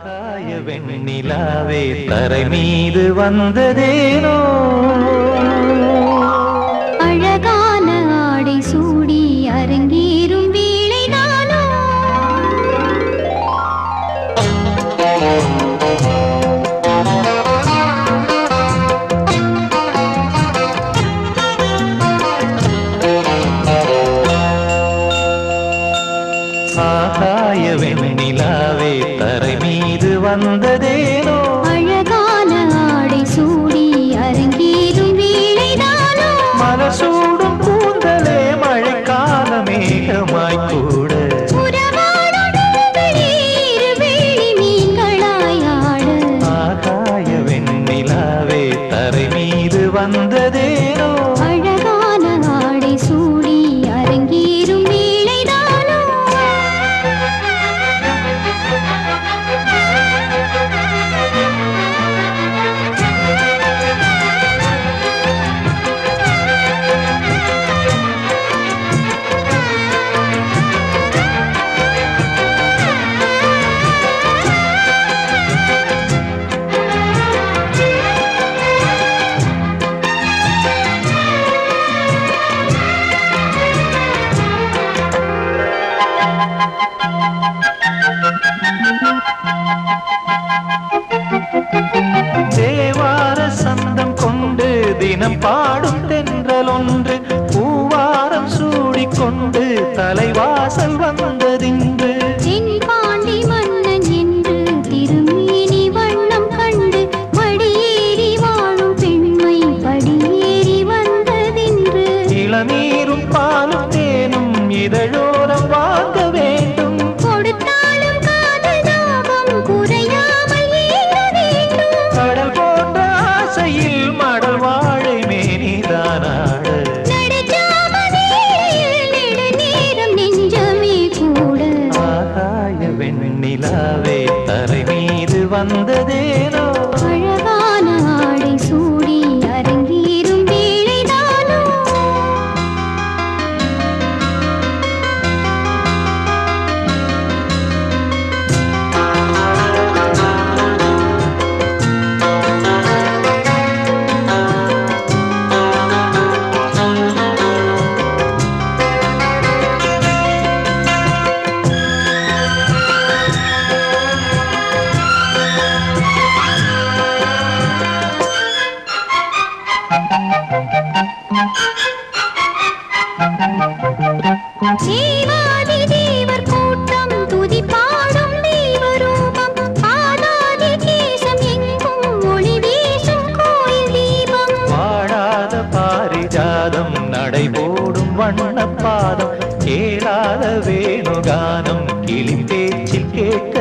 ஆகாய வெண்ணிலாவே தரை மீது வந்ததேனோ? வந்ததேனோ? தேவார சந்தம் கொண்டு தினம் பாடும் நிலாவே தலை மீது வந்ததே. வண்ண பாதம் கேளாத வேணுகானம் கிளி பேச்சில் கேட்க